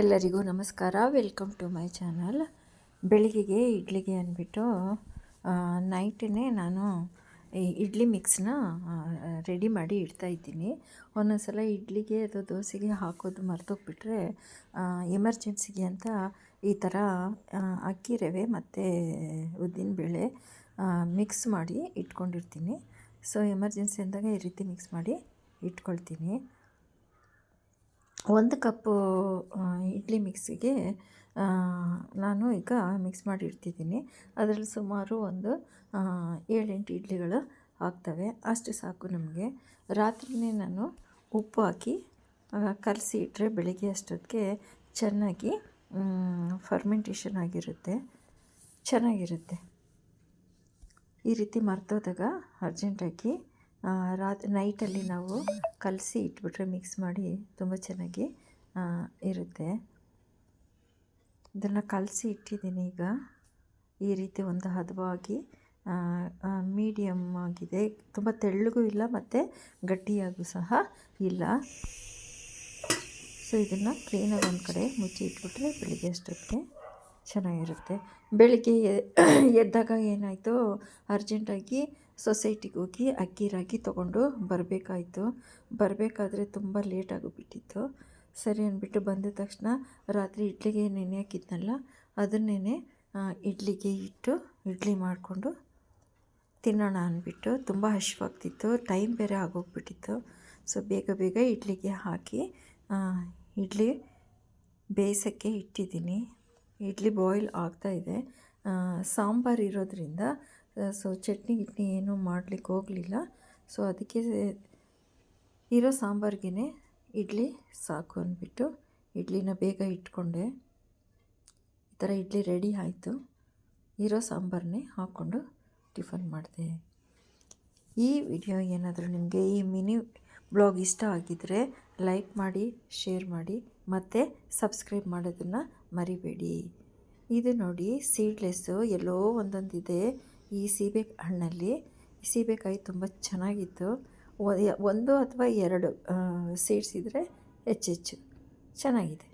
ಎಲ್ಲರಿಗೂ ನಮಸ್ಕಾರ. Welcome to my channel ಬೆಳಿಗ್ಗೆಗೆ ಇಡ್ಲಿಗೆ ಅಂದ್ಬಿಟ್ಟು ನೈಟನ್ನೇ ನಾನು ಇಡ್ಲಿ ಮಿಕ್ಸ್ನ ರೆಡಿ ಮಾಡಿ ಇಡ್ತಾ ಇದ್ದೀನಿ. ಒಂದೊಂದು ಸಲ ಇಡ್ಲಿಗೆ ಅಥವಾ ದೋಸೆಗೆ ಹಾಕೋದು ಮರ್ತೋಗ್ಬಿಟ್ರೆ ಎಮರ್ಜೆನ್ಸಿಗೆ ಅಂತ ಈ ಥರ ಅಕ್ಕಿ ರವೆ ಮತ್ತು ಉದ್ದಿನಬೇಳೆ ಮಿಕ್ಸ್ ಮಾಡಿ ಇಟ್ಕೊಂಡಿರ್ತೀನಿ. ಸೊ ಎಮರ್ಜೆನ್ಸಿ ಅಂದಾಗ ಈ ರೀತಿ ಮಿಕ್ಸ್ ಮಾಡಿ ಇಟ್ಕೊಳ್ತೀನಿ. ಒಂದು ಕಪ್ಪು ಇಡ್ಲಿ ಮಿಕ್ಸಿಗೆ ನಾನು ಈಗ ಮಿಕ್ಸ್ ಮಾಡಿ ಇಡ್ತಿದ್ದೀನಿ ಅದರಲ್ಲಿ ಸುಮಾರು ಒಂದು ಏಳೆಂಟು ಇಡ್ಲಿಗಳು ಆಗ್ತವೆ. ಅಷ್ಟು ಸಾಕು ನಮಗೆ. ರಾತ್ರಿನೇ ನಾನು ಉಪ್ಪು ಹಾಕಿ ಕಲಸಿ ಇಟ್ಟರೆ ಬೆಳಗ್ಗೆ ಅಷ್ಟೊತ್ತಿಗೆ ಚೆನ್ನಾಗಿ ಫರ್ಮೆಂಟೇಷನ್ ಆಗಿರುತ್ತೆ. ಚೆನ್ನಾಗಿರುತ್ತೆ. ಈ ರೀತಿ ಮರ್ತೋದಾಗ ಅರ್ಜೆಂಟಾಗಿ ರಾತ್ರಿ ನೈಟಲ್ಲಿ ನಾವು ಕಲಸಿ ಇಟ್ಬಿಟ್ರೆ ಮಿಕ್ಸ್ ಮಾಡಿ ತುಂಬ ಚೆನ್ನಾಗಿ ಇರುತ್ತೆ. ಇದನ್ನು ಕಲಸಿ ಇಟ್ಟಿದ್ದೀನಿ ಈಗ. ಈ ರೀತಿ ಒಂದು ಹದವಾಗಿ ಮೀಡಿಯಮ್ ಆಗಿದೆ. ತುಂಬ ತೆಳ್ಳಗೂ ಇಲ್ಲ, ಮತ್ತು ಗಟ್ಟಿಯಾಗೂ ಸಹ ಇಲ್ಲ. ಸೊ ಇದನ್ನು ಕ್ಲೀನಾಗಿ ಒಂದು ಕಡೆ ಮುಚ್ಚಿ ಇಟ್ಬಿಟ್ರೆ ಬೆಳಿಗ್ಗೆ ಅಷ್ಟೊತ್ತಿಗೆ ಚೆನ್ನಾಗಿರುತ್ತೆ. ಬೆಳಿಗ್ಗೆ ಎದ್ದಾಗ ಏನಾಯಿತು ಅರ್ಜೆಂಟಾಗಿ ಸೊಸೈಟಿಗೆ ಹೋಗಿ ಅಕ್ಕಿ ರಾಗಿ ತೊಗೊಂಡು ಬರಬೇಕಾಯ್ತು. ಬರಬೇಕಾದ್ರೆ ತುಂಬ ಲೇಟ್ ಆಗಿಬಿಟ್ಟಿತ್ತು ಸರಿ ಅಂದ್ಬಿಟ್ಟು ಬಂದ ತಕ್ಷಣ ರಾತ್ರಿ ಇಡ್ಲಿಗೆ ನೆನೆ ಹಾಕಿದ್ನಲ್ಲ ಅದನ್ನೇ ಇಡ್ಲಿಗೆ ಇಟ್ಟು ಇಡ್ಲಿ ಮಾಡಿಕೊಂಡು ತಿನ್ನೋಣ ಅಂದ್ಬಿಟ್ಟು ತುಂಬ ಹಶ್ವಾಗ್ತಿತ್ತು ಟೈಮ್ ಬೇರೆ ಆಗೋಗ್ಬಿಟ್ಟಿತ್ತು. ಸೊ ಬೇಗ ಬೇಗ ಇಡ್ಲಿಗೆ ಹಾಕಿ ಇಡ್ಲಿ ಬೇಯಿಸೋಕ್ಕೆ ಇಟ್ಟಿದ್ದೀನಿ. ಇಡ್ಲಿ ಬಾಯ್ಲ್ ಆಗ್ತಾಯಿದೆ ಸಾಂಬಾರು ಇರೋದ್ರಿಂದ ಸೊ ಚಟ್ನಿ ಗಿಟ್ನಿ ಏನೂ ಮಾಡಲಿಕ್ಕೆ ಹೋಗಲಿಲ್ಲ. ಸೊ ಅದಕ್ಕೆ ಇರೋ ಸಾಂಬಾರ್ಗೆ ಇಡ್ಲಿ ಸಾಕು ಅಂದ್ಬಿಟ್ಟು ಇಡ್ಲಿನ ಬೇಗ ಇಟ್ಕೊಂಡೆ. ಈ ಥರ ಇಡ್ಲಿ ರೆಡಿ ಆಯಿತು. ಇರೋ ಸಾಂಬಾರನ್ನೇ ಹಾಕ್ಕೊಂಡು ಟಿಫನ್ ಮಾಡಿದೆ. ಈ ವಿಡಿಯೋ ಏನಾದರೂ ನಿಮಗೆ ಈ ಮಿನಿ ಬ್ಲಾಗ್ ಇಷ್ಟ ಆಗಿದ್ದರೆ ಲೈಕ್ ಮಾಡಿ, ಶೇರ್ ಮಾಡಿ, ಮತ್ತು ಸಬ್ಸ್ಕ್ರೈಬ್ ಮಾಡೋದನ್ನು ಮರಿಬೇಡಿ. ಇದು ನೋಡಿ, ಸೀಡ್ಲೆಸ್ಸು ಎಲ್ಲೋ ಒಂದೊಂದಿದೆ. ಈ ಸೀಬೆ ಹಣ್ಣಲ್ಲಿ ಸೀಬೆಕಾಯಿ ತುಂಬ ಚೆನ್ನಾಗಿತ್ತು. ಒಂದು ಅಥವಾ ಎರಡು ಸೀಡ್ಸ್ ಇದ್ದರೆ ಹೆಚ್ಚೆಚ್ಚು ಚೆನ್ನಾಗಿದೆ.